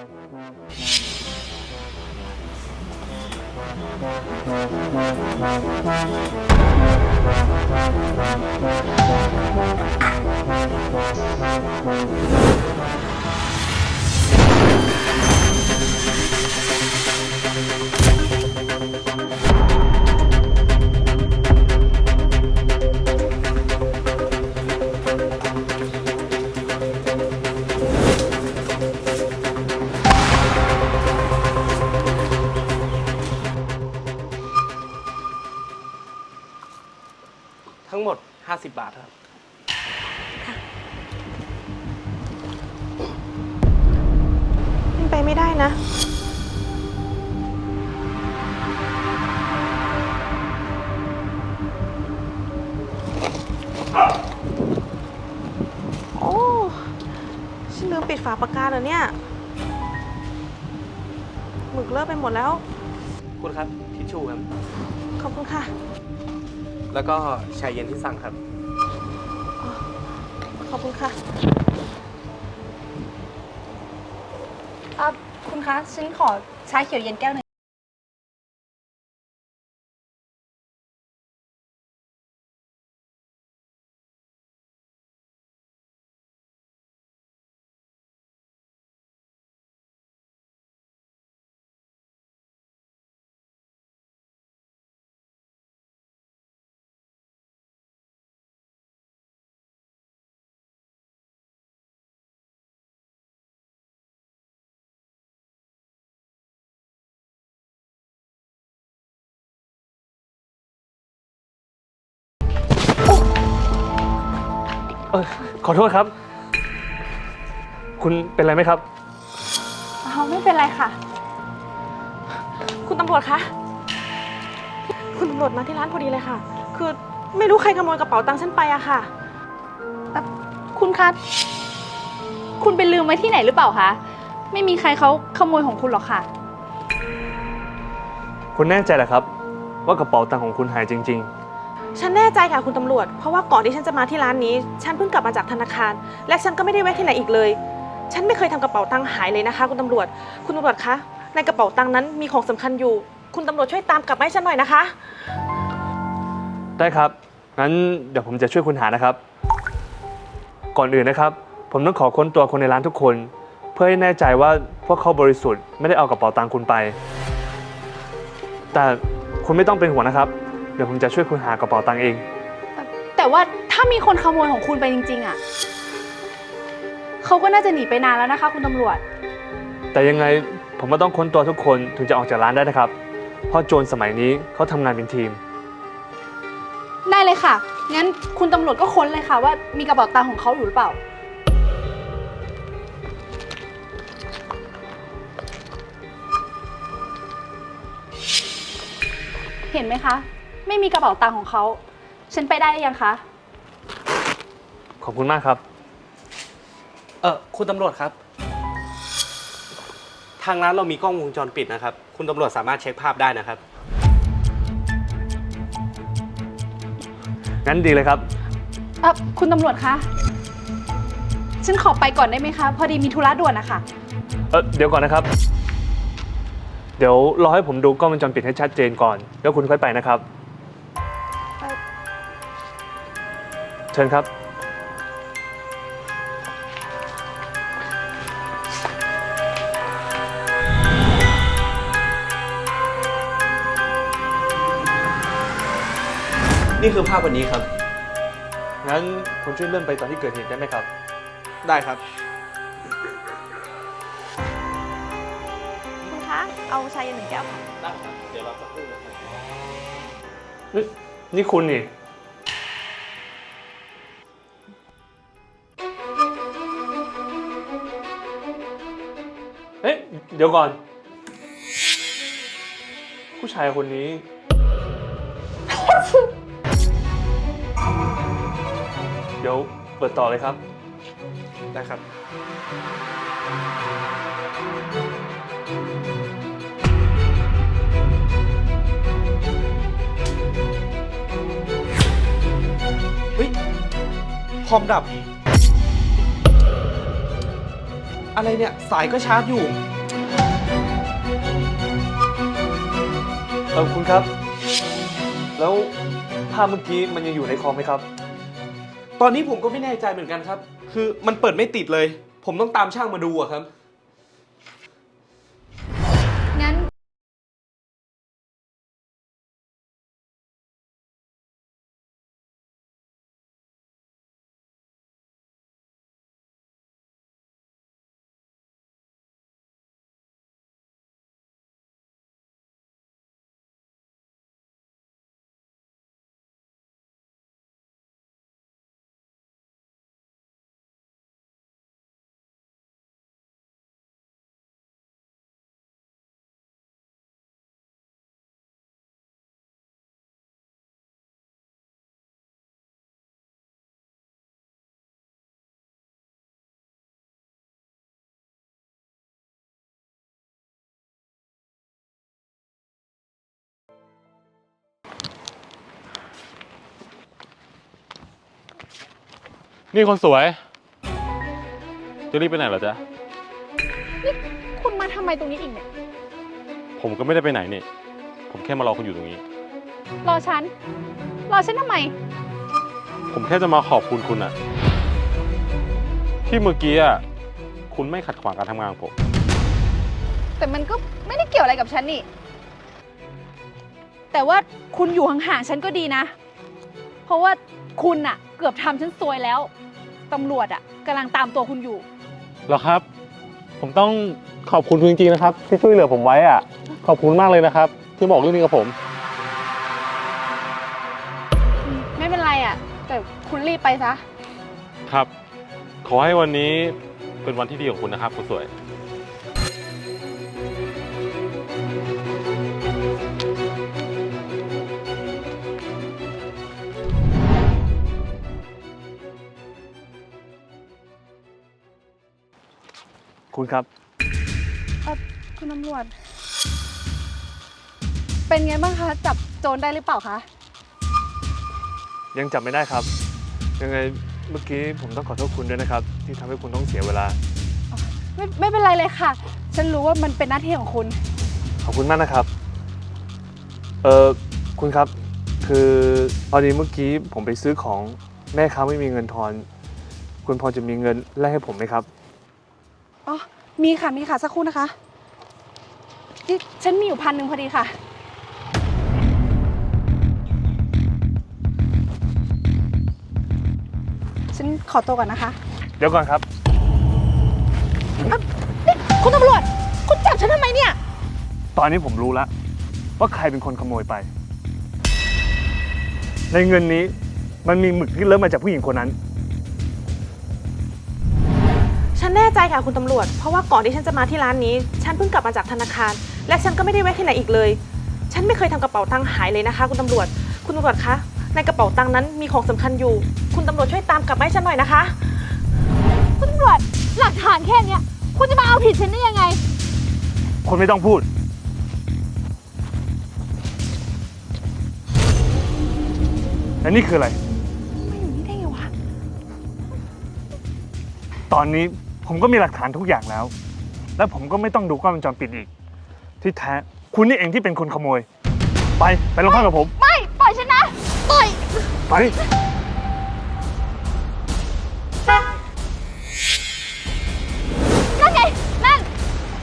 ทั้ 50 บาทครับเป็นไปไม่ได้นะ โอ้ ฉันลืมปิดฝาปากกาเหรอเนี่ย หมึกเลอะไปหมดแล้ว คุณครับทิชชู่ครับ ขอบคุณค่ะ แล้วก็ชายเย็นที่สั่งครับ ขอบคุณค่ะอะคุณคะ ฉันขอชาเขียวเย็นแก้วหนึ่ง เออขอโทษครับ คุณเป็นไรไหมครับอ๋อไม่เป็นไรค่ะ คุณตำรวจคะ คุณตำรวจมาที่ร้านพอดีเลยค่ะ คือไม่รู้ใครขโมยกระเป๋าตังค์ฉันไปอะค่ะคุณคะ คุณไปลืมไว้ที่ไหนหรือเปล่าคะ ไม่มีใครเขาขโมยของคุณหรอกค่ะ คุณแน่ใจเหรอครับ ว่ากระเป๋าตังค์ของคุณหายจริง ฉันแน่ใจค่ะคุณตำรวจ เพราะว่าก่อนที่ฉันจะมาที่ร้านนี้ ฉันเพิ่งกลับมาจากธนาคาร และฉันก็ไม่ได้แวะที่ไหนอีกเลย ฉันไม่เคยทำกระเป๋าตังค์หายเลยนะคะ คุณตำรวจ คุณตำรวจคะ ในกระเป๋าตังค์นั้นมีของสำคัญอยู่ คุณตำรวจช่วยตามกลับมาให้ฉันหน่อยนะคะ ได้ครับ งั้นเดี๋ยวผมจะช่วยคุณหานะครับ ก่อนอื่นนะครับ ผมต้องขอค้นตัวคนในร้านทุกคน เพื่อให้แน่ใจว่าพวกเขาบริสุทธิ์ไม่ได้เอากระเป๋าตังค์คุณไป แต่คุณไม่ต้องเป็นห่วงนะครับ เดี๋ยวผมจะช่วยคุณหากระเป๋าตังค์เอง แต่ว่าถ้ามีคนขโมยของคุณไปจริง ๆ อะ เขาก็น่าจะหนีไปนานแล้วนะคะ คุณตำรวจ แต่ยังไงผมก็ต้องค้นตัวทุกคนถึงจะออกจากร้านได้นะครับ เพราะโจรสมัยนี้เขาทำงานเป็นทีม ได้เลยค่ะ งั้นคุณตำรวจก็ค้นเลยค่ะ ว่ามีกระเป๋าตังค์ของเขาอยู่หรือเปล่า เห็นไหมคะ ไม่มีกระเป๋าตังค์ของเขา ฉันไปได้หรือยังคะ ขอบคุณมากครับ เออคุณตำรวจครับ ทางร้านเรามีกล้องวงจรปิดนะครับ คุณตำรวจสามารถเช็คภาพได้นะครับ งั้นดีเลยครับ เออคุณตำรวจคะ ฉันขอไปก่อนได้ไหมคะ พอดีมีธุระด่วนนะคะ เออเดี๋ยวก่อนนะครับ เดี๋ยวรอให้ผมดูกล้องวงจรปิดให้ชัดเจนก่อน แล้วคุณค่อยไปนะครับ เชิญครับ นี่คือภาพวันนี้ครับ งั้นคุณช่วยเลื่อนไปตอนที่เกิดเหตุได้ไหมครับ ได้ครับ คุณคะ เอาชายเย็นหนึ่งแก้วค่ะ ได้ครับ เดี๋ยวเราจะพูดนะครับนี่นี่คุณนี่ ดี๋ยวก่อน ผู้ชายคนนี้ เดี๋ยวเปิดต่อเลยครับ ได้ครับ เฮ้ยคอมดับออะไรเนี่ย สายก็ชาร์จอยู่ เออคุณครับ แล้วภาพเมื่อกี้มันยังอยู่ในคอมไหมครับ ตอนนี้ผมก็ไม่แน่ใจเหมือนกันครับ คือมันเปิดไม่ติดเลย ผมต้องตามช่างมาดูอะครับ นี่คนสวย จะรีบไปไหนเหรอจ๊ะ คุณมาทำไมตรงนี้อีกเนี่ย ผมก็ไม่ได้ไปไหนนี่ ผมแค่มารอคุณอยู่ตรงนี้ รอฉัน รอฉันทำไม ผมแค่จะมาขอบคุณคุณอะที่เมื่อกี้อะคุณไม่ขัดขวางการทำงานของผม แต่มันก็ไม่ได้เกี่ยวอะไรกับฉันนี่ แต่ว่าคุณอยู่ห่างๆฉันก็ดีนะ เพราะว่า คุณอะเกือบทำฉันซวยแล้ว ตำรวจอะกำลังตามตัวคุณอยู่ เหรอครับ ผมต้องขอบคุณคุณจริงๆนะครับ ที่ช่วยเหลือผมไว้อะขอบคุณมากเลยนะครับ ที่บอกเรื่องนี้กับผม ไม่เป็นไรอะแต่คุณรีบไปซะ ครับ ขอให้วันนี้เป็นวันที่ดีของคุณนะครับคุณสวย คุณครับคุณตำรวจ เป็นไงบ้างคะ จับโจรได้หรือเปล่าคะ ยังจับไม่ได้ครับ ยังไงเมื่อกี้ผมต้องขอโทษคุณด้วยนะครับ ที่ทำให้คุณต้องเสียเวลา ไม่ไม่เป็นไรเลยค่ะ ฉันรู้ว่ามันเป็นหน้าที่ของคุณ ขอบคุณมากนะครับ เออคุณครับ คือพอดีเมื่อกี้ผมไปซื้อของแม่ค้าไม่มีเงินทอน คุณพอจะมีเงินแลกให้ผมไหมครับ อ๋อ มีค่ะ มีค่ะ สักครู่นะคะนี่ฉันมีอยู่พันหนึ่งพอดีค่ะ ฉันขอตัวก่อนนะคะเดี๋ยวก่อนครับนี่คุณตำรวจ คุณจับฉันทำไมเนี่ย ตอนนี้ผมรู้แล้ว ว่าใครเป็นคนขโมยไป ในเงินนี้มันมีหมึกที่เริ่มมาจากผู้หญิงคนนั้น ฉันแน่ใจค่ะคุณตำรวจ เพราะว่าก่อนที่ฉันจะมาที่ร้านนี้ ฉันเพิ่งกลับมาจากธนาคาร และฉันก็ไม่ได้แวะที่ไหนอีกเลย ฉันไม่เคยทำกระเป๋าตังค์หายเลยนะคะ คุณตำรวจ คุณตำรวจคะ ในกระเป๋าตังค์นั้นมีของสำคัญอยู่ คุณตำรวจช่วยตามกลับมาให้ฉันหน่อยนะคะ คุณตำรวจหลักฐานแค่เนี้ย คุณจะมาเอาผิดฉันได้ยังไง คุณไม่ต้องพูด และนี่คืออะไรมาอยู่นี่ได้ไงวะ ตอนนี้ ผมก็มีหลักฐานทุกอย่างแล้ว และผมก็ไม่ต้องดูกล้องวงจรปิดอีก ที่แท้คุณนี่เองที่เป็นคนขโมย ไปไปโรงพักกับผม ไม่ ปล่อยฉันนะ ปล่อย ไป นั่นไง นั่น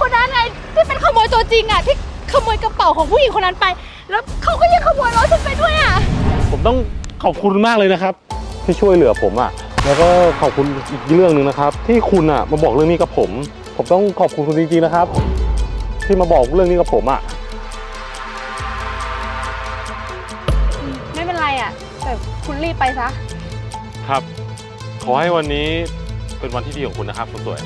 คนนั้นไงที่เป็นขโมยตัวจริงอะ ที่ขโมยกระเป๋าของผู้หญิงคนนั้นไป แล้วเขาก็ยังขโมยรถฉันไปด้วยอะ ผมต้องขอบคุณมากเลยนะครับ ที่ช่วยเหลือผมอะ แล้วก็ขอบคุณอีกเรื่องหนึ่งนะครับ ที่คุณอะมาบอกเรื่องนี้กับผม ผมต้องขอบคุณคุณจริงๆนะครับ ที่มาบอกเรื่องนี้กับผมอะไม่เป็นไรอะ แต่คุณรีบไปซะ ครับ ขอให้วันนี้เป็นวันที่ดีของคุณนะครับคุณสวย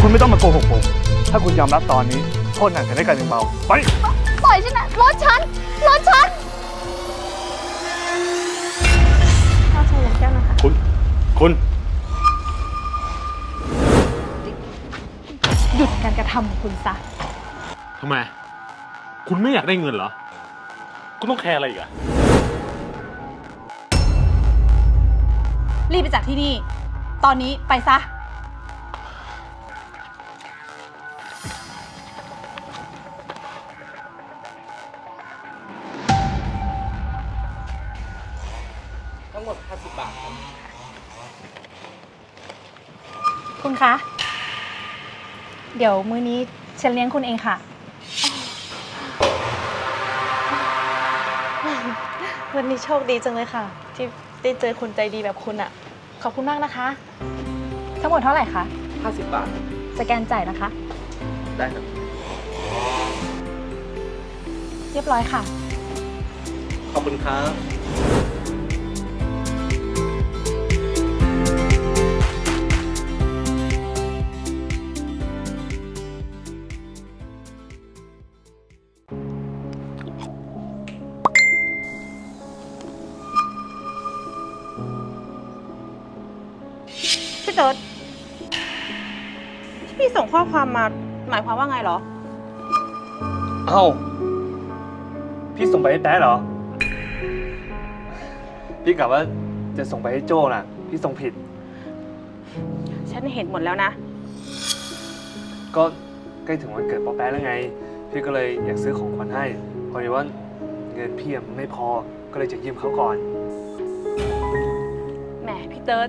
คุณไม่ต้องมาโกหกผม ถ้าคุณยอมรับตอนนี้ โทษหนักจะได้กันยังเบา ไป ปล่อยฉันนะรถฉันรถ คุณ หยุดการกระทำของคุณซะ ทำไม คุณไม่อยากได้เงินเหรอ คุณต้องแคร์อะไรอีกอะรีบไปจากที่นี่ ตอนนี้ไปซะ ดี๋ยวมื้อนี้ฉันเลี้ยงคุณเองค่ะ วันนี้โชคดีจังเลยค่ะ ที่ได้เจอคนใจดีแบบคุณอะขอบคุณมากนะคะ ทั้งหมดเท่าไหร่คะ 50 บาท สแกนจ่ายนะคะ ได้ครับ เรียบร้อยค่ะ ขอบคุณครับ เติร์ดที่พี่ส่งข้อความมาหมายความว่าไงเหรอ เอ้า พี่ส่งไปให้แป๊ะเหรอ พี่กะว่าจะส่งไปให้โจ้น่ะ พี่ส่งผิด ฉันเห็นหมดแล้วนะ ก็ใกล้ถึงวันเกิดป๊อแป๊ะแล้วไง พี่ก็เลยอยากซื้อของขวัญให้ พอดีว่าเงินพี่อะไม่พอ ก็เลยจะยืมเขาก่อน แหมพี่เติร์ด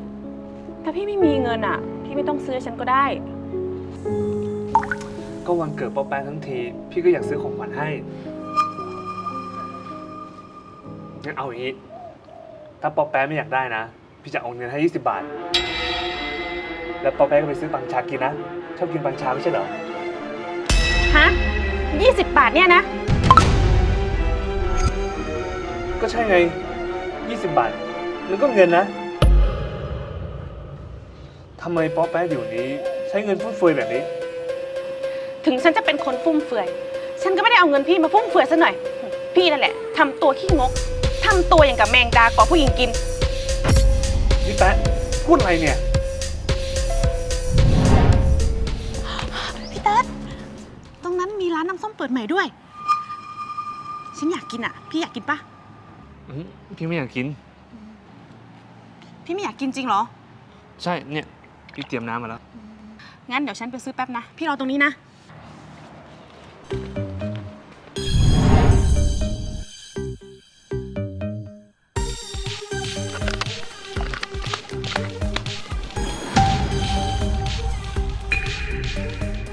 ถ้าพี่ไม่มีเงินอะพี่ไม่ต้องซื้อฉันก็ได้ ก็วันเกิดป๊อแป๊ะทั้งที พี่ก็อยากซื้อของขวัญให้งั้นเอาอย่างนี้ ถ้าป๊อแป๊ะไม่อยากได้นะ พี่จะเอาเงินให้ 20 บาท แล้วป๊อแป๊ะก็ไปซื้อปังชากินนะ ชอบกินปังชาไม่ใช่เหรอ ฮะ20 บาทเนี่ยนะ ก็ใช่ไง 20 บาท มันก็เงินนะ ทำไมป๊อแป๊ะเดี๋ยวนี้ ใช้เงินฟุ่มเฟือยแบบนี้ ถึงฉันจะเป็นคนฟุ่มเฟือย ฉันก็ไม่ได้เอาเงินพี่มาฟุ่มเฟือยซะหน่อย พี่นั่นแหละทำตัวขี้งกทำตัวอย่างกับแมงดากว่าผู้หญิงกิน นี่แป๊ะพูดอะไรเนี่ย พี่เติร์ดตรงนั้นมีร้านน้ำส้มเปิดใหม่ด้วย ฉันอยากกินอะ พี่อยากกินปะอืมพี่ไม่อยากกิน พี่ไม่อยากกินจริงเหรอ ใช่เนี่ย พี่เตรียมน้ำมาแล้ว งั้นเดี๋ยวฉันไปซื้อแป๊บนะ พี่รอตรงนี้นะ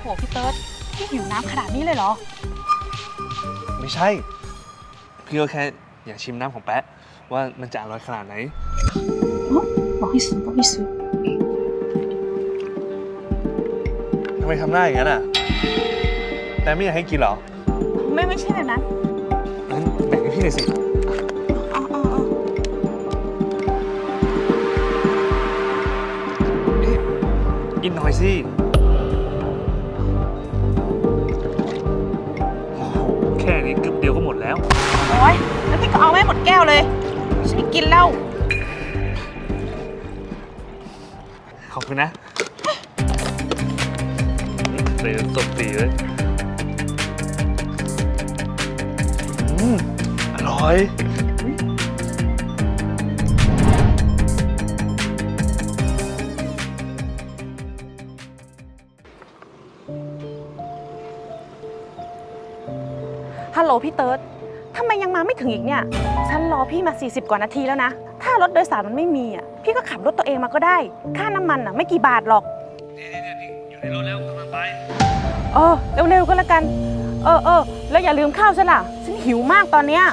โห พี่เติร์ดพี่หิวน้ำขนาดนี้เลยเหรอ ไม่ใช่ พี่ก็แค่อยากชิมน้ำของแป๊ะ ว่ามันจะอร่อยขนาดไหน บอกให้ซื้อบอกให้ซื้อ ทำไมทำหน้าอย่างนั้นอะ แต่ไม่อยากให้กินเหรอ ไม่ไม่ใช่แบบนั้นงั้นแบ่งให้พี่หน่อยสิ อ๋ออ๋ออ๋อนี่กินหน่อยสิ โอ้โห แค่นี้กึบเดียวก็หมดแล้ว โอ๊ยแล้วพี่ก็เอาไว้หมดแก้วเลยฉันไม่กินแล้ว ขอบคุณนะ เลยสดตีเลยอืมอร่อยฮัลโหลพี่เติร์ดทำไมยังมาไม่ถึงอีกเนี่ย ฉันรอพี่มา 40 กว่านาทีแล้วนะ ถ้ารถโดยสารมันไม่มีอะ พี่ก็ขับรถตัวเองมาก็ได้ ค่าน้ำมันอะไม่กี่บาทหรอก ในรถแล้วกำลังไป เออเร็วๆก็แล้วกัน เออเออแล้วอย่าลืมข้าวฉันล่ะ ฉันหิวมากตอนเนี้ย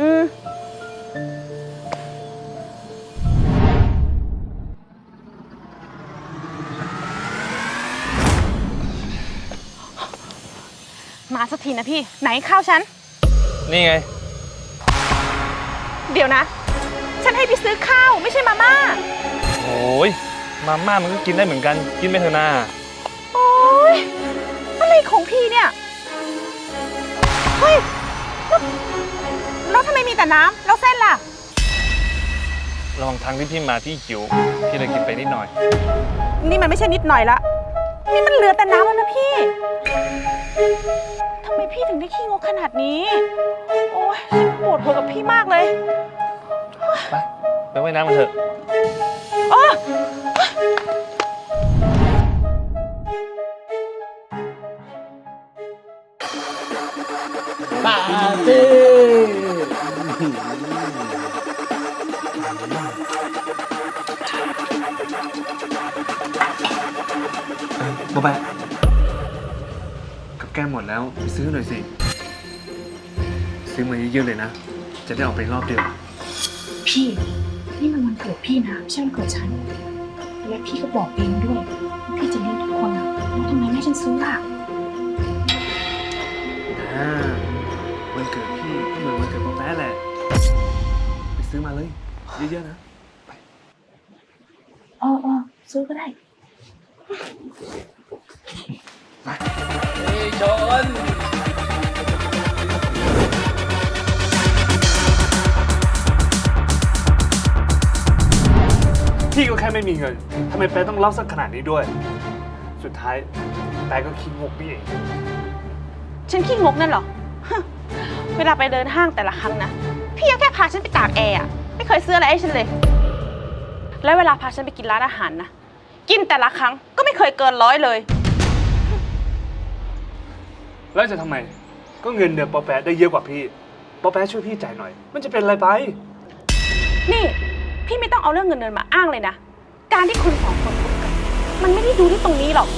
อืม มาสักทีนะพี่ ไหนข้าวฉัน นี่ไง เดี๋ยวนะ ฉันให้พี่ซื้อข้าวไม่ใช่มาม่า โอ้ย มาม่ามันก็กินได้เหมือนกัน กินไปเถอะนาโอ๊ยอะไรของพี่เนี่ย เฮ้ยแล้วแล้วทำไมมีแต่น้ำแล้วเส้นล่ะ ระหว่างทางที่พี่มาพี่หิว พี่เลยกินไปนิดหน่อย นี่มันไม่ใช่นิดหน่อยละ นี่มันเหลือแต่น้ำแล้วนะพี่ ทำไมพี่ถึงได้ขี้งกขนาดนี้ โอ้ยฉันปวดหัวกับพี่มากเลย ไป ไปไปว่ายน้ำกันเถอะ ปาเต้บ๊อบแบะกับแก้มหมดแล้วไปซื้อหน่อยสิ ซื้อมาเยอะๆเลยนะ จะได้ออกไปรอบเดียว พี่ นี่มันวันเกิดพี่นะไม่ใช่วันเกิดฉัน และพี่ก็บอกเองด้วยว่าพี่จะเลี้ยงทุกคนอะแล้วทำไมไม่ให้ฉันซื้อล่ะอ่าวันเกิดพี่ก็เหมือนวันเกิดป๊อปแป๊ะแหละ ไปซื้อมาเลยเยอะๆนะเออเออซื้อก็ได้ชนพี่ก็แค่ไม่มีเงินทำไมแป๊ะต้องเล่าสักขนาดนี้ด้วย สุดท้ายแป๊ะก็คิดงกนี่เองฉันขี้งกนั่นเหรอเวลาไปเดินห้างแต่ละครั้งนะ พี่ก็แค่พาฉันไปตากแอร์อะไม่เคยซื้ออะไรให้ฉันเลย แล้วเวลาพาฉันไปกินร้านอาหารนะ กินแต่ละครั้งก็ไม่เคยเกินร้อยเลย แล้วจะทำไม ก็เงินเดือนป๊อปแป๊ะได้เยอะกว่าพี่ป๊อปแป๊ะช่วยพี่จ่ายหน่อย มันจะเป็นอะไรไป นี่ พี่ไม่ต้องเอาเรื่องเงินเดือนมาอ้างเลยนะ การที่คนสองคนคบกัน มันไม่ได้ดูที่ตรงนี้หรอก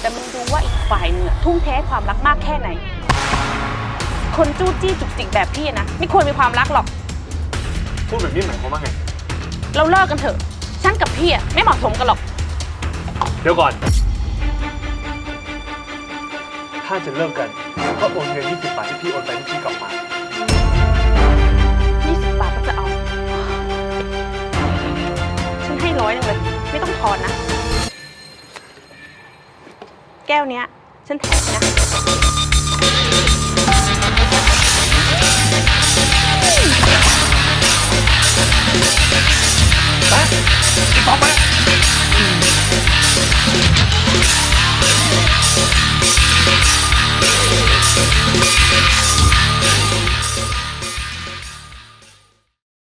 แต่มันดูว่าอีกฝ่ายหนึงอะทุ่มเทให้ความรักมากแค่ไหน คนจู้จี้จุกจิกแบบพี่นะไม่ควรมีความรักหรอก พูดแบบนี้หมายความว่าไง เราเลิกกันเถอะ ฉันกับพี่อะไม่เหมาะสมกันหรอก เดี๋ยวก่อน ถ้าจะเลิกกัน ก็โอนเงิน20บาทที่พี่โอนไปให้พี่กลับมา รนะ แก้วเนี้ย ฉันแถมนะ ไปอีต่อไป